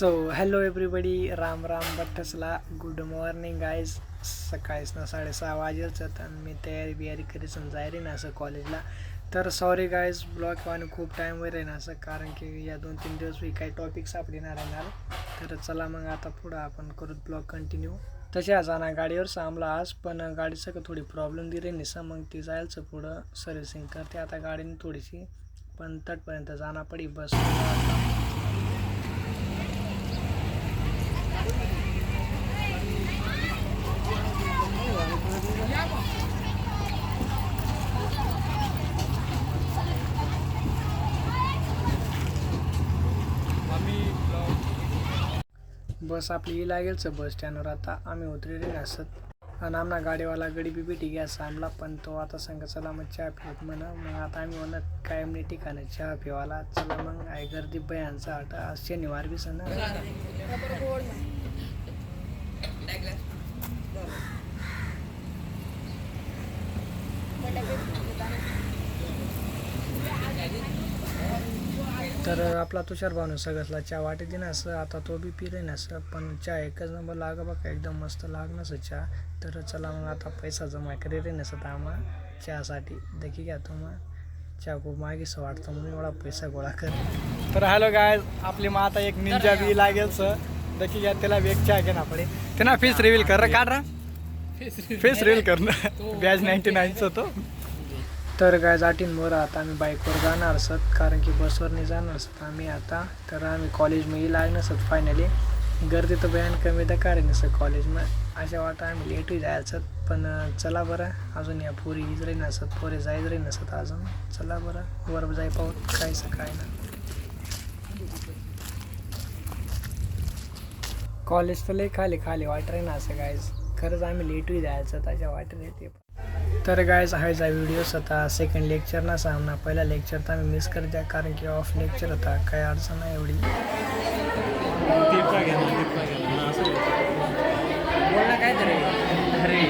So hello everybody Ram Ram बट्टसला good morning guys सकाळीच ना साडेसहा वाजेचं आणि मी तयारी बियारी करीत जायरे ना असं कॉलेजला तर सॉरी गाईज ब्लॉक आणि खूप टाईमवर आहे ना असं कारण की या दोन तीन दिवस मी काही टॉपिक सापडणार येणार तर चला मग आता पुढं आपण करू ब्लॉग कंटिन्यू तसे आज ना गाडीवर सामला आज पण गाडीचं का थोडी प्रॉब्लेम दिली निसा मग ती जायचं पुढं. सर्व्हिसिंग करते आता गाडीने थोडीशी पण तटपर्यंत जाणार पडी बस. बस आपली ही लागेलच बस स्टँडवर आता आम्ही उतरेले असत आणि आमना गाडीवाला गडी बी भेटी घ्या सामला पण तो आता सांग चला मग चहा पिवत म्हणा. मग आता आम्ही म्हणत कायम नाही ठिकाणी? चहा पिवाला. चला मग आहे गर्दी बयांचा आटा आज शनिवार बी सण तर आपला तुषार भाऊन सगळ्यातला चहा वाटे दे ना असं आता तो बी पिले ना असं पण चहा एकच नंबर लाग बघा एकदम मस्त लागणंच चहा. तर चला मग आता पैसा जमा करे रे नसत आम्हा चहासाठी. देखी घ्या तुम्हा. चहा खूप मागेच वाटतं म्हणून एवढा पैसा गोळा कर. तर हॅलो गाय आपली मग आता एक निंजा बी लागेल सर. देखी घ्या त्याला वेग चहा घे ना पडे त्यांना फेस रिव्हील कर काढ रा. फेस रिव्हील कर ना. बॅज नाईन्टी नाईनचा तो. तर काय जाटींवर आता आम्ही बाईकवर जाणार असत कारण की बसवर नाही जाणार असत आम्ही आता तर आम्ही कॉलेजमध्ये लागणार असत फायनली गर्दी तर बयान कमी तर कारण नसत कॉलेजमध्ये अशा वाटतं आम्ही लेटही जायचं पण चला बरं. अजून या पोरी इजरी नसत पोरे जायजरी नसत अजून. चला बरं. वर जाय पाहू. काय काय ना कॉलेज तर लई खाली खाली वाटत ना असं काय खरंच आम्ही लेटही जायचं त्याच्या वाटत येते तर गायज हायचा व्हिडिओ होता सेकंड लेक्चर ना सामना. पहिला लेक्चर तर आम्ही मिस कर द्या कारण की ऑफ लेक्चर होता. काही अडचण नाही एवढी. काय तरी अरे.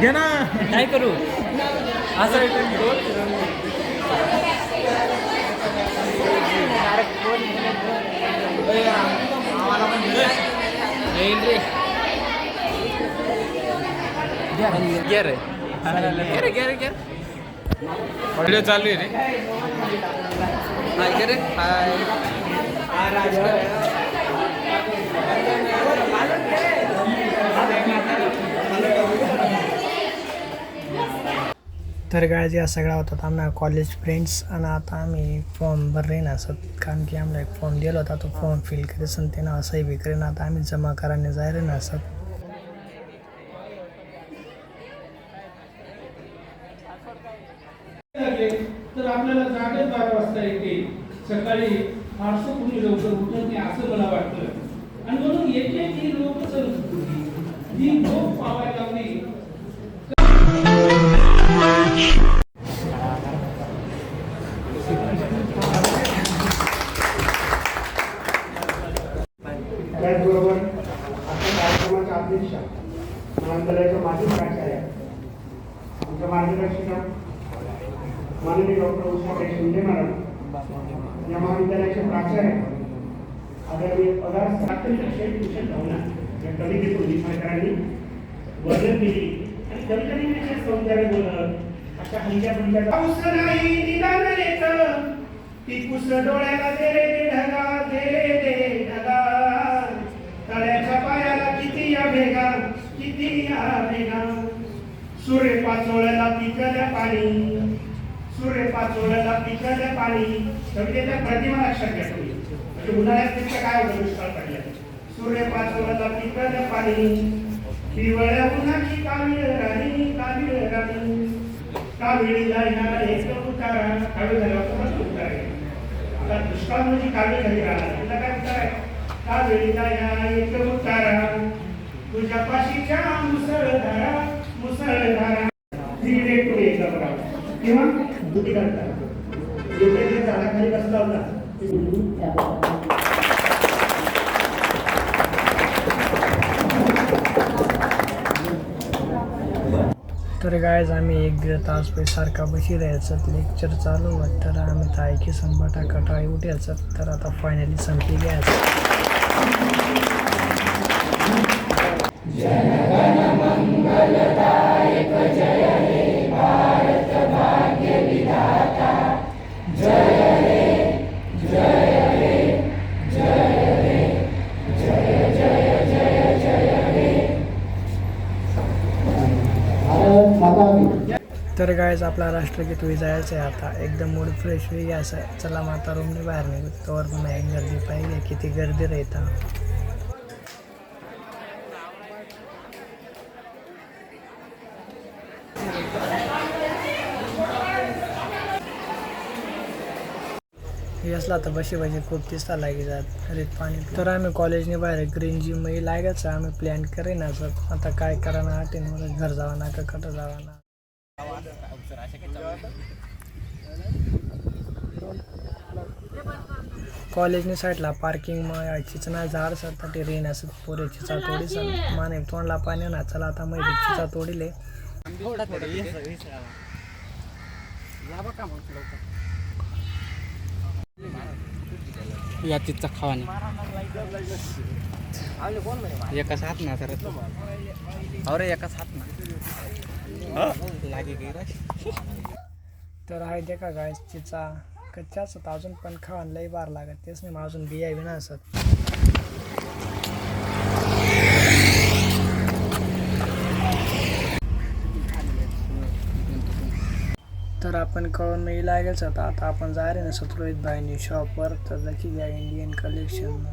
घे ना. काय करू? असं येईल व्हिडिओ चालू आहे रे. हाय रे हाय तर गायज या सगळ्या होतात आम्हाला कॉलेज फ्रेंड्स आणि आता आम्ही फॉर्म भरले ना असत. कारण की आम्हाला एक फॉर्म दिला होता तो फॉर्म फिल करेस आणि त्यानं असंही बी करेन. आता आम्ही जमा करायला जायला ना असत लागले तर आपल्याला जागच बारा वाजता येते सकाळी फारसं कुणी लवकर उठत नाही असं मला वाटतं. आणि म्हणून येते ती लोक संस्कृती ही लोक पावायला लागली. त्याचबरोबर आपल्या कार्यक्रमाच्या अध्यक्षा महाविद्यालयाच्या माजी प्राचार्य महाविद्यालयाचे प्राचार्य आदरणीय पदार प्राथमिक शेठ भूषण भावना या कवितेतून लिखाणकारांनी वर्णन केली. आणि कवितेने सौंदर्य बोलत अशा हलक्या फुलक्या पाऊस नाही निदान येत. ती कुस डोळ्याला दे रे ढगा दे रे दे ढगा. तळ्याच्या पायाला किती या भेगा किती या भेगा. सूर्य पाचोळ्याला पिकल्या पाणी सूर्य पाचोळ्याला पिकल्या पाणी. कवितेच्या प्रतिमा लक्षात घ्या तुम्ही. म्हणजे उन्हाळ्यात तिथं काय होतं दुष्काळ पडल्या सूर्य पाचवला पिकल पाणी. पिवळ्या उन्हाची कावीळ राणी कावीळ राणी. काविळीला ह्या एक उतारा कावीळ झाला परत उतार आहे. आता दुष्काळ म्हणजे कावीळ घरी राहणार. तिला काय उतार आहे? काविळीला ह्या एक उतारा. तुझ्या पाशीच्या मुसळधारा मुसळधारा. तिकडे पुढे एकदा बघा किंवा दुधी करतात घरी झाडाखाली बसला होता तर गायज आम्ही एक दीड तास पे सारखा बशी राहायचं. लेक्चर चालू होत तर आम्ही तर ऐकी संभाटा कटाळी उठायचं. तर आता फायनली संपली घ्यायचं तर गायज आपला राष्ट्रगीत विजायचं आहे आता. एकदम मूड फ्रेश होई असं. चला माता रूमने बाहेर निघू. तोवर पुन्हा एक गर्दी पाहिजे. किती गर्दी राहता यसला तर बशी बशी खूप दिसता लागे जात. रेत पाणी तर आम्ही कॉलेजने बाहेर ग्रीन जिममध्ये लागायचं. आम्ही प्लॅन करेन सर आता काय करा ना मला घर जावा ना का कटं जावा ना. कॉलेजनी साईडला पार्किंग मग चिचना झाडसाठी रेन असत पोरे चिचा तोडी सर माने तोंडला पाणी ना चला आता मग चिचा तोडीले या तिथचा खावाने. एकाच हात ना तर अरे एकाच हात ना. लागे गे तर आहे का गाय चिचा कच्च्या असत अजून पण खावान लई बार लागत. तेच नाही मग अजून बिया बिना असत तर आपण कळून नाही लागेल आता. आता आपण जायला ना सत रोहित भाईनी शॉपवर तर लकी घ्या इंडियन कलेक्शन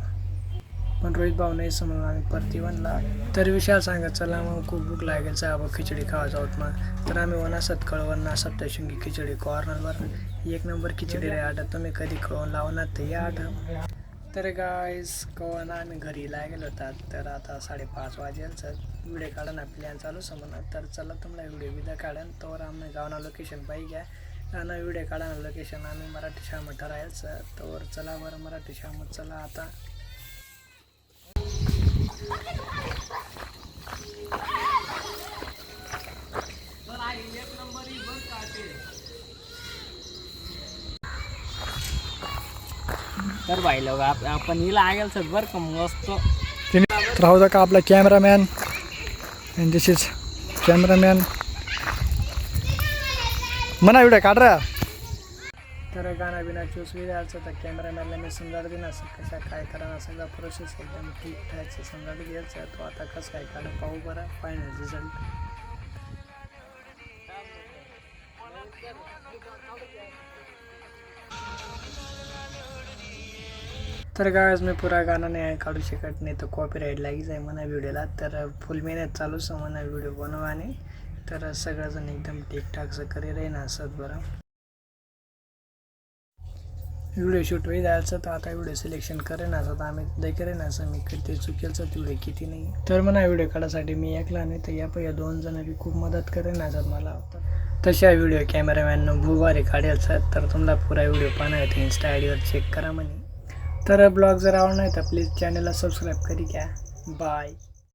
पण रोहित भाऊ नाही समजून आम्ही परती बनला तर विशाल सांगत चला मग खूप भूक लागेल साहेब खिचडी खावा जाऊत मग. तर आम्ही वनासत कळवण सप्तशृंगी खिचडी कॉर्नरवर एक नंबर खिचडी रे आठ तुम्ही कधी कळवून लावणार ते या आठ तर गाईस कळवण आम्ही घरी लागेल होता तर आता साडेपाच वाजेल सर व्हिडिओ काढा प्लॅन चालू समजणार तर चला तुम्हाला व्हिडिओ विदा काढन तर आम्ही गावना लोकेशन पाहिजे ना व्हिडिओ काढा लोकेशन आम्ही मराठी शामत ठरायचं तर चला बरं मराठी शामत चला आता. तर भाई लोक आपण हिला आगेल सर बरं का मस्त तर होता का आपला कॅमेरामॅन यांच्याशीच दिस इज कॅमेरामॅन म्हणा एवढं काढ रा तर गाणं बिना चूस द्यायचं तर कॅमेरामॅनला मी समजाड देणार असं कशा काय करा समजा प्रोसेस एकदम ठीक ठाकचं समजाड घ्यायचं तो आता कसं काय काढ पाहू बरं. फायनल रिझल्ट तर गायज मी पुरा गाणं नाही काढू शकत नाही तर कॉपीराईट लागीच आहे म्हणा व्हिडिओला. तर फुल मेहनत चालूच आहे म्हणा व्हिडिओ बनवाने तर सगळंजण एकदम ठीकठाकचं करी राहीन असत बरं. व्हिडिओ शूट होई जायचं तर आता व्हिडिओ सिलेक्शन करेन असं आम्ही दे करेन असं. मी किती चुकेलचं तेवढे किती नाही. तर म्हणा व्हिडिओ काढायसाठी मी ऐकला नाही तर या पहिल्या दोन जण बी खूप मदत करेन असत मला. तशा व्हिडिओ कॅमेरामॅननं भूवारी काढेल सर तर तुम्हाला पुरा व्हिडिओ पाहणार आहे. इन्स्टा आय डीवर चेक करा म्हणे. तर ब्लॉग जर आवडणार तर प्लीज चॅनलला सबस्क्राईब करी घ्या. बाय